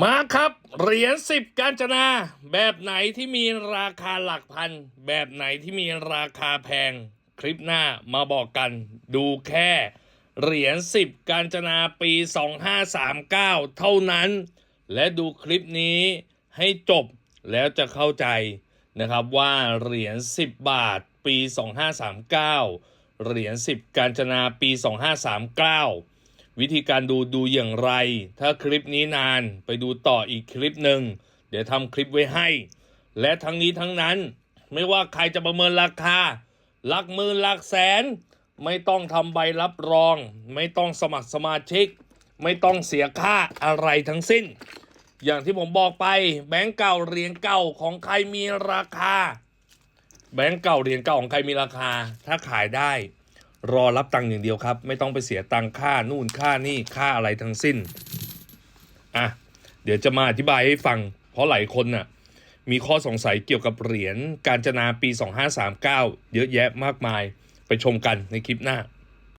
มาครับ เหรียญสิบกาญจนา แบบไหนที่มีราคาหลักพัน แบบไหนที่มีราคาแพง คลิปหน้ามาบอกกัน ดูแค่ เหรียญสิบกาญจนาปี 2539 เท่านั้น และดูคลิปนี้ให้จบแล้วจะเข้าใจนะครับว่าเหรียญ10 บาทปี 2539 เหรียญ10กาญจนาปี 2539 วิธีการดูดูอย่างไร ถ้าคลิปนี้นานไปดูต่ออีกคลิปหนึ่ง เดี๋ยวทำคลิปไว้ให้ และทั้งนี้ทั้งนั้น ไม่ว่าใครจะประเมินราคา หลักหมื่นหลักแสน ไม่ต้องทำใบรับรอง ไม่ต้องสมัครสมาชิก ไม่ต้องเสียค่าอะไรทั้งสิ้น อย่างที่ผมบอกไปแบงก์เก่าเหรียญเก่าของใครมีราคา แบงก์เก่าเหรียญเก่าของใครมีราคา ถ้าขายได้ รอรับตังค์อย่างเดียวครับ ไม่ต้องไปเสียตังค่านู่นค่านี่ค่าอะไรทั้งสิ้นอะเดี๋ยวจะมาอธิบายให้ฟัง เพราะหลายคนน่ะมีข้อสงสัยเกี่ยวกับเหรียญการจนาปี 2539 เยอะแยะมากมาย ไปชมกันในคลิปหน้า